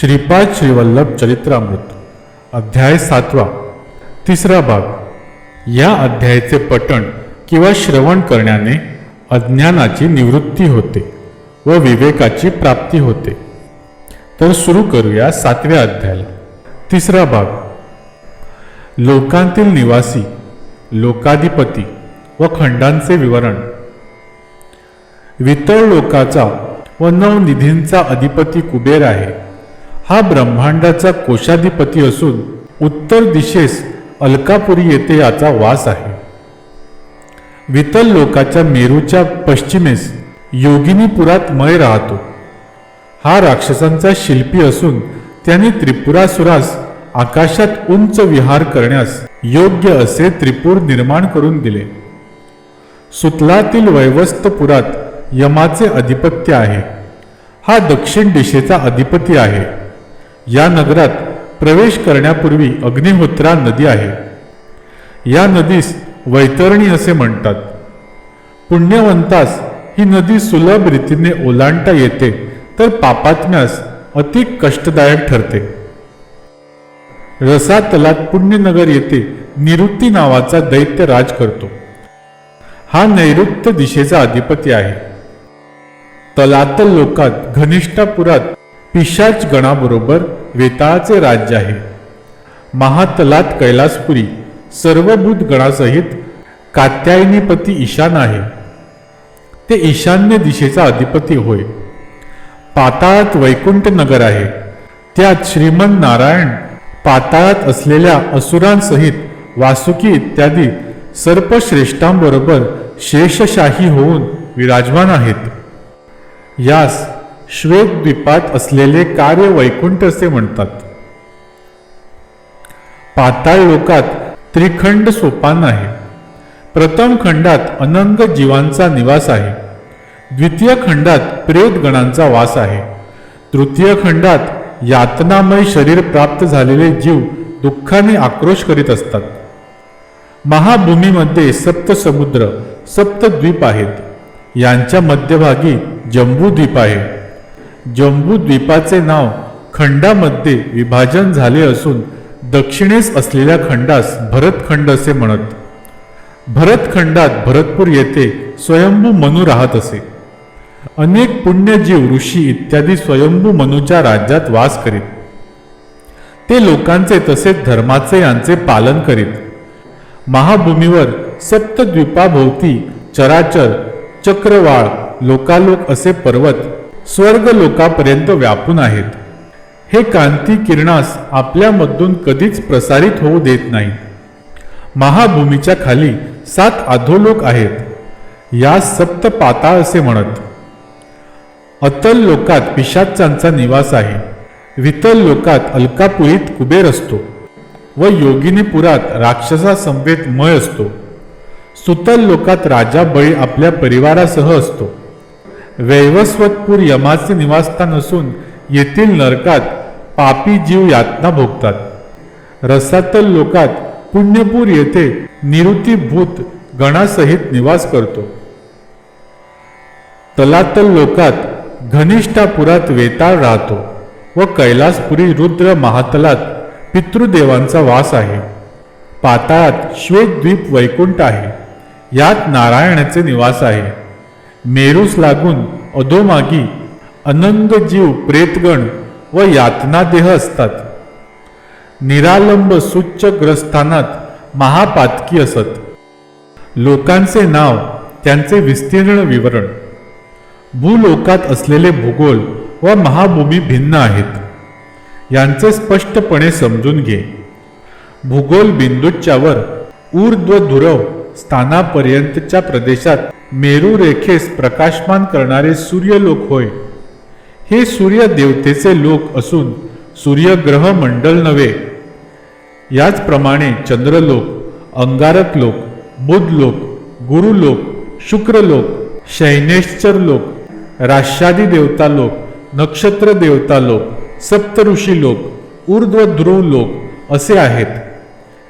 श्रीपाद श्रीवल्लभ चरित्रामृत अध्याय सातवा तिसरा भाग. या अध्यायाचे पठण किंवा श्रवण करण्याने अज्ञानाची निवृत्ती होते व विवेकाची प्राप्ती होते. तर सुरू करूया सातव्या अध्यायाला. तिसरा भाग. लोकांतील निवासी लोकाधिपती व खंडांचे विवरण. वितळ लोकाचा व नवनिधींचा अधिपती कुबेर आहे. हा ब्रह्मांडाचा कोशाधिपती असून उत्तर दिशेस अलकापुरी येथे याचा वास आहे. वितल लोकाच्या मेरूच्या पश्चिमेस योगिनीपुरात मय राहतो. हा राक्षसांचा शिल्पी असून त्याने त्रिपुरासुरास आकाशात उंच विहार करण्यास योग्य असे त्रिपूर निर्माण करून दिले. सुतलातील वैवस्तपुरात यमाचे अधिपत्य आहे. हा दक्षिण दिशेचा अधिपती आहे. या नगरात प्रवेश करण्यापूर्वी अग्निहोत्रा नदी आहे. या नदीस वैतरणी असे म्हणतात. पुण्यवंतास ही नदी सुलभ रीतीने ओलांडता येते तर पापात्म्यास अति कष्टदायक ठरते. रसातलात पुण्यनगर येथे निवृत्ती नावाचा दैत्य राज करतो. हा नैऋत्य दिशेचा अधिपती आहे. तलातल लोकात घनिष्ठापुरात पिशाच गणाबरोबर वेताळाचे राज्य आहे. महातलात कैलासपुरी सर्वभूत गणासहित कात्यायनीपती ईशान आहे. ते ईशान्य दिशेचा अधिपती होय. पाताळात वैकुंठ नगर आहे. त्यात श्रीमंत नारायण पाताळात असलेल्या असुरांसहित वासुकी इत्यादी सर्पश्रेष्ठांबरोबर शेषशाही होऊन विराजमान आहेत. यास श्वेतद्वीपात असलेले कार्य वैकुंठ असे म्हणतात. पाताळ लोकात त्रिखंड सोपान आहे प्रथम खंडात अनंग जीवांचा निवास आहे. द्वितीय खंडात प्रेत गणांचा वास आहे. तृतीय खंडात यातनामय शरीर प्राप्त झालेले जीव दुःखाने आक्रोश करीत असतात. महाभूमीमध्ये सप्त समुद्र सप्त द्वीप आहेत. यांच्या मध्यभागी जम्बूद्वीप आहे. जम्बूद्वीपाचे नाव खंडामध्ये विभाजन झाले असून दक्षिणेस असलेल्या खंडास भरतखंड असे म्हणत. भरतखंडात भरतपूर येथे स्वयंभू मनू राहत असे. अनेक पुण्यजीव ऋषी इत्यादी स्वयंभू मनूच्या राज्यात वास करीत. ते लोकांचे तसेच धर्माचे यांचे पालन करीत. महाभूमीवर सप्तद्वीपाभोवती चराचर चक्रवाळ लोकालोक असे पर्वत स्वर्ग लोकापर्यंत व्यापून आहेत. हे कांती किरणास आपल्यामधून कधीच प्रसारित होऊ देत नाही. महाभूमीच्या खाली सात अधोलोक आहेत. या सप्त पाताळ असे म्हणत अतल लोकात पिशाचांचा निवास आहे. वितल लोकात अलकापुरीत कुबेर असतो. व योगिनीपुरात राक्षसासमवेत मय असतो. सुतल लोकात राजा बळी आपल्या परिवारासह असतो. वैवस्वतपूर यमाचे निवासस्थान असून येथील नरकात पापी जीव यातना भोगतात. रसातल लोकात पुण्यपूर येथे निवृत्तीभूत गणासहित निवास करतो. तलातल लोकात घनिष्ठापुरात वेताळ राहतो व कैलासपुरी रुद्र महातलात पितृदेवांचा वास आहे. पाताळात श्वेतद्वीप वैकुंठ आहे. यात नारायणाचे निवास आहे. मेरूस लागून अधोमागी अनंग जीव प्रेतगण व यातनादेह असतात. निरालंब सुच्च ग्रस्थानात महापातकी असत. लोकांचे नाव त्यांचे विस्तीर्ण विवरण. भूलोकात असलेले भूगोल व महाभूमी भिन्न आहेत. यांचे स्पष्टपणे समजून घे. भूगोल बिंदूच्यावर ऊर्ध्व धुरव स्थानापर्यंतच्या प्रदेशात मेरू रेखेस प्रकाशमान करणारे सूर्यलोक होय. हे सूर्य देवतेचे लोक असून सूर्यग्रह मंडल नव्हे. याचप्रमाणे चंद्रलोक अंगारक लोक बुधलोक गुरुलोक शुक्रलोक शैनेश्चर लोक राष्ट्रादी देवता लोक नक्षत्र देवता लोक सप्तऋषी लोक ऊर्ध्व ध्रुव लोक असे आहेत.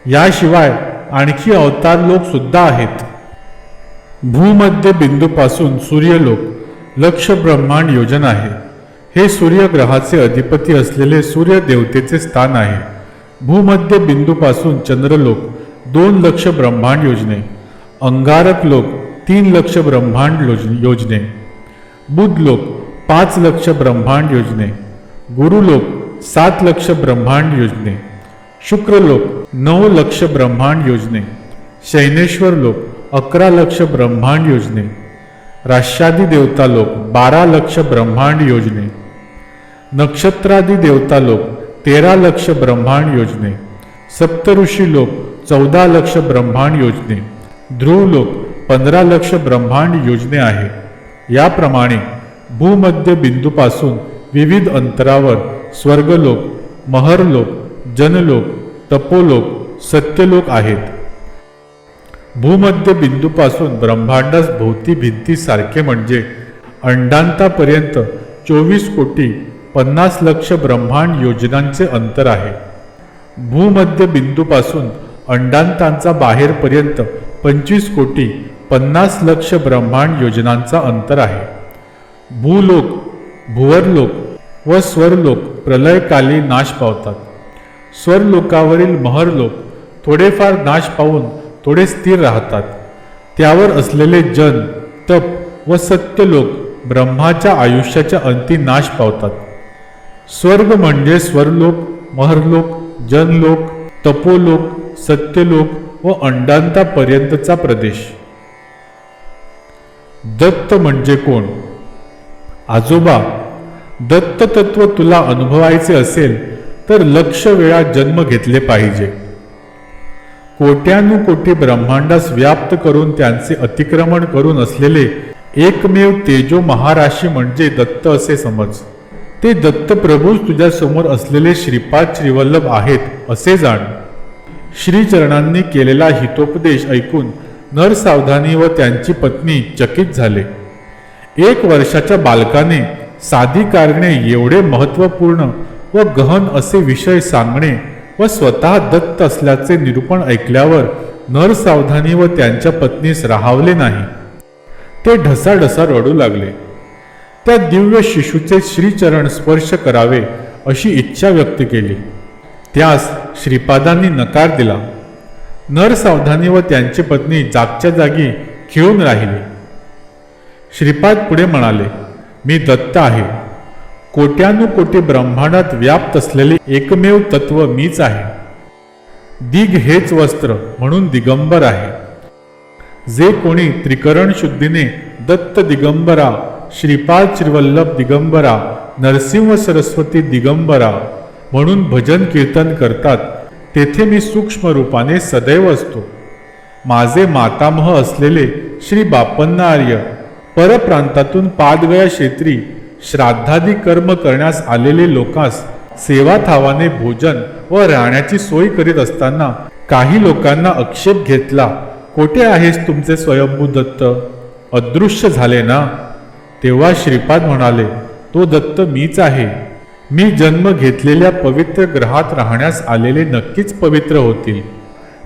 याशिवाय आणखी अवतार लोक सुद्धा आहेत. भूमध्य बिंदूपासून सूर्यलोक लक्ष ब्रह्मांड योजन आहे. हे सूर्यग्रहाचे अधिपती असलेले सूर्यदेवतेचे स्थान आहे. भूमध्य बिंदूपासून चंद्रलोक दोन लक्ष ब्रह्मांड योजने अंगारक लोक तीन लक्ष ब्रह्मांड योजने बुध लोक पाच लक्ष ब्रह्मांड योजने गुरुलोक सात लक्ष ब्रह्मांड योजने शुक्रलोक नऊ लक्ष ब्रह्मांड योजने शैनेश्वर लोक अकरा लक्ष ब्रह्मांड योजने राष्ट्रादी देवता लोक बारा लक्ष ब्रह्मांड योजने नक्षत्रादी देवता लोक तेरा लक्ष ब्रह्मांड योजने सप्तऋषी लोक चौदा लक्ष ब्रह्मांड योजने ध्रुव लोक पंधरा लक्ष ब्रह्मांड योजने आहे. याप्रमाणे भूमध्य बिंदूपासून विविध अंतरावर स्वर्गलोक महरलोक जनलोक तपोलोक सत्यलोक आहेत. भूमध्य बिंदूपासून ब्रह्मांडास भोवती भिंती सारखे म्हणजे अंडांतापर्यंत चोवीस कोटी पन्नास लक्ष ब्रह्मांड योजनांचे अंतर आहे. भूमध्य बिंदूपासून अंडांतांचा बाहेरपर्यंत पंचवीस कोटी पन्नास लक्ष ब्रह्मांड योजनांचा अंतर आहे. भूलोक भुवरलोक व स्वरलोक प्रलयकाली नाश पावतात. स्वरलोकावरील महरलोक थोडेफार नाश पावून थोडे स्थिर राहतात. त्यावर असलेले जन तप व सत्यलोक ब्रह्माच्या आयुष्याच्या अंती नाश पावतात. स्वर्ग म्हणजे स्वरलोक महरलोक जनलोक तपोलोक सत्यलोक व अंडांतापर्यंतचा प्रदेश. दत्त म्हणजे कोण? आजोबा दत्त तत्व तुला अनुभवायचे असेल तर लक्ष वेळा जन्म घेतले पाहिजे. कोट्यानुकोटी ब्रह्मांडास व्याप्त करून त्यांचे अतिक्रमण करून असलेले एकमेव तेजो महाराशी म्हणजे दत्त असे समज. ते दत्त प्रभूच तुझ्या समोर असलेले श्रीपाद श्रीवल्लभ आहेत असे जाण. श्रीचरणांनी केलेला हितोपदेश ऐकून नरसावधानी व त्यांची पत्नी चकित झाले. एक वर्षाच्या बालकाने साधी कारणे एवढे महत्त्वपूर्ण व गहन असे विषय सांगणे व स्वतः दत्त असल्याचे निरूपण ऐकल्यावर नरसावधानी व त्यांच्या पत्नीस राहावले नाही. ते ढसाढसा रडू लागले. त्या दिव्य शिशूचे श्रीचरण स्पर्श करावे अशी इच्छा व्यक्त केली. त्यास श्रीपादांनी नकार दिला. नरसावधानी व त्यांची पत्नी जागच्या जागी खिळून राहिली. श्रीपाद पुढे म्हणाले मी दत्त आहे. कोट्यानुकोटी ब्रह्मांडात व्याप्त असलेले एकमेव तत्व मीच आहे. दिग हेच वस्त्र म्हणून दिगंबर आहे. जे कोणी त्रिकरण शुद्धीने दत्त दिगंबरा श्रीपाद श्रीवल्लभ दिगंबरा नरसिंह सरस्वती दिगंबरा म्हणून भजन कीर्तन करतात तेथे मी सूक्ष्म रूपाने सदैव असतो. माझे मातामह असलेले श्री बापन्ना आर्य परप्रांतातून पादगया क्षेत्री श्राद्धादी कर्म करण्यास आलेले लोकांस सेवा थावाने भोजन व राहण्याची सोय करीत असताना काही लोकांना आक्षेप घेतला कोठे आहेस तुमचे स्वयंभू दत्त? अदृश्य झाले ना? तेव्हा श्रीपाद म्हणाले तो दत्त मीच आहे. मी जन्म घेतलेल्या पवित्र ग्रहात राहण्यास आलेले नक्कीच पवित्र होतील.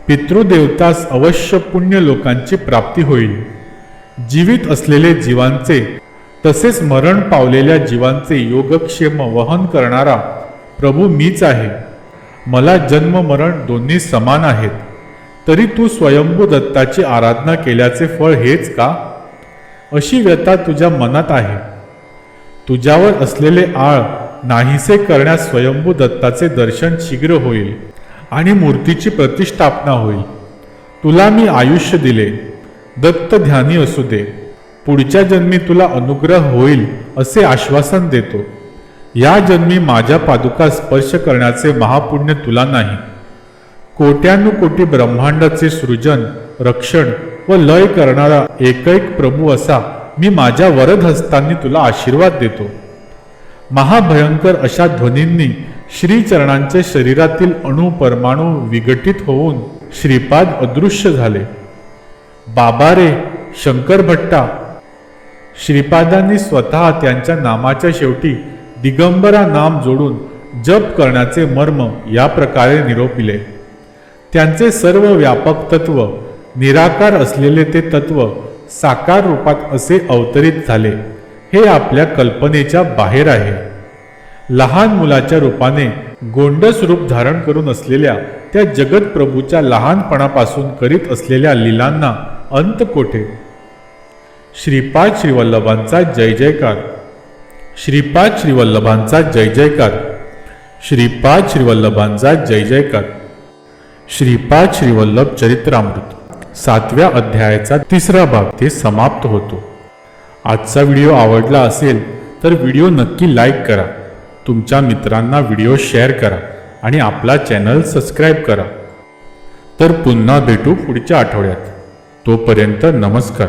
पितृदेवतास अवश्य पुण्य लोकांची प्राप्ती होईल. जीवित असलेले जीवांचे तसेच मरण पावलेल्या जीवांचे योगक्षेम वहन करणारा प्रभू मीच आहे. मला जन्म मरण दोन्ही समान आहेत. तरी तू स्वयंभू दत्ताची आराधना केल्याचे फळ हेच का? अशी व्यथा तुझ्या मनात आहे. तुझ्यावर असलेले आळ नाहीसे करण्यास स्वयंभू दत्ताचे दर्शन शीघ्र होईल आणि मूर्तीची प्रतिष्ठापना होईल. तुला मी आयुष्य दिले. दत्त ध्यानी असू दे. पुढच्या जन्मी तुला अनुग्रह होईल असे आश्वासन देतो. या जन्मी माझ्या पादुका स्पर्श करण्याचे महापुण्य तुला नाही. कोट्यानुकोटी ब्रह्मांडाचे सृजन रक्षण व लय करणारा एकैक प्रभू असा मी माझ्या वरद हस्तांनी तुला आशीर्वाद देतो. महाभयंकर अशा ध्वनींनी श्रीचरणांचे शरीरातील अणु परमाणू विघटित होऊन श्रीपाद अदृश्य झाले. बाबा रे शंकर भट्टा श्रीपादांनी स्वतः त्यांच्या नामाच्या शेवटी दिगंबरा नाम जोडून जप करण्याचे मर्म या प्रकारे निरोपिले. त्यांचे सर्व व्यापक तत्व निराकार असलेले ते तत्व साकार रूपात असे अवतरित झाले. हे आपल्या कल्पनेच्या बाहेर आहे. लहान मुलाच्या रूपाने गोंडस रूप धारण करून असलेल्या त्या जगतप्रभूच्या लहानपणापासून करीत असलेल्या लीलांना अंत कोठे? श्रीपाद श्रीवल्लभांचा जय जयकार. श्रीपाद श्रीवल्लभांचा जय जयकार. श्रीपाद श्रीवल्लभांचा जय जयकार. श्रीपाद श्रीवल्लभ चरित्रामृत. सातव्या अध्यायाचा तिसरा भाग ते समाप्त होतो. आजचा व्हिडिओ आवडला असेल तर व्हिडिओ नक्की लाईक करा. तुमच्या मित्रांना व्हिडिओ शेअर करा आणि आपला चॅनल सबस्क्राईब करा. तर पुन्हा भेटू पुढच्या आठवड्यात. तोपर्यंत नमस्कार.